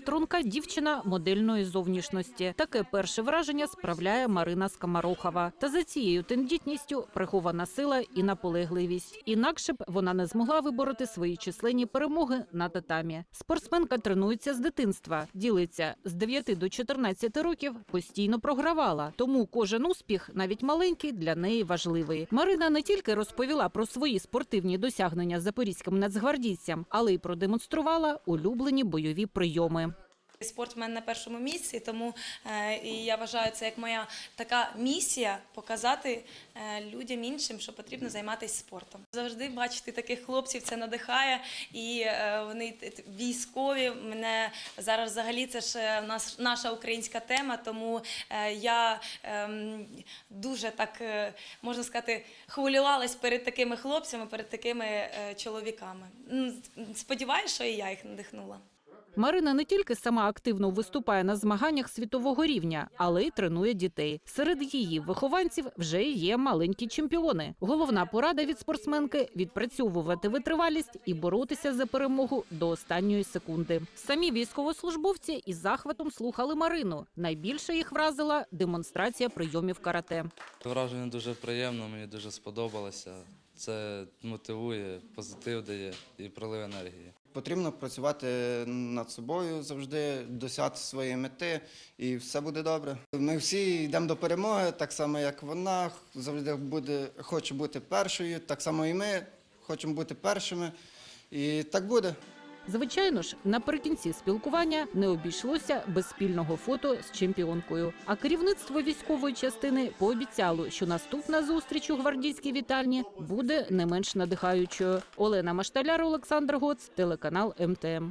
Струнка дівчина модельної зовнішності. Таке перше враження справляє Марина Скамарохова. Та за цією тендітністю прихована сила і наполегливість. Інакше б вона не змогла вибороти свої численні перемоги на татамі. Спортсменка тренується з дитинства. Ділиться з 9 до 14 років постійно програвала. Тому кожен успіх, навіть маленький, для неї важливий. Марина не тільки розповіла про свої спортивні досягнення запорізьким нацгвардійцям, але й продемонструвала улюблені бойові прийоми. Спорт в мене на першому місці, тому е, і я вважаю це як моя така місія показати е, людям іншим, що потрібно займатися спортом. Завжди бачити таких хлопців це надихає, і е, вони військові. Мене зараз взагалі це ж наша українська тема, тому я ем, дуже так можна сказати хвилювалась перед такими хлопцями, перед такими чоловіками. М, Сподіваюсь, що і я їх надихнула. Марина не тільки сама активно виступає на змаганнях світового рівня, але й тренує дітей. Серед її вихованців вже є маленькі чемпіони. Головна порада від спортсменки відпрацьовувати витривалість і боротися за перемогу до останньої секунди. Самі військовослужбовці із захватом слухали Марину. Найбільше їх вразила демонстрація прийомів карате. Враження дуже приємно, мені дуже сподобалося. Це мотивує, позитив дає і пролив енергії. Потрібно працювати над собою завжди, досягти своєї мети, і все буде добре. Ми всі йдемо до перемоги, так само як вона завжди буде, хоче бути першою, так само і ми хочемо бути першими. І так буде. Звичайно ж, наприкінці спілкування не обійшлося без спільного фото з чемпіонкою. А керівництво військової частини пообіцяло, що наступна зустріч у гвардійській вітальні буде не менш надихаючою. Олена Машталяр, Олександр Гоц, телеканал МТМ.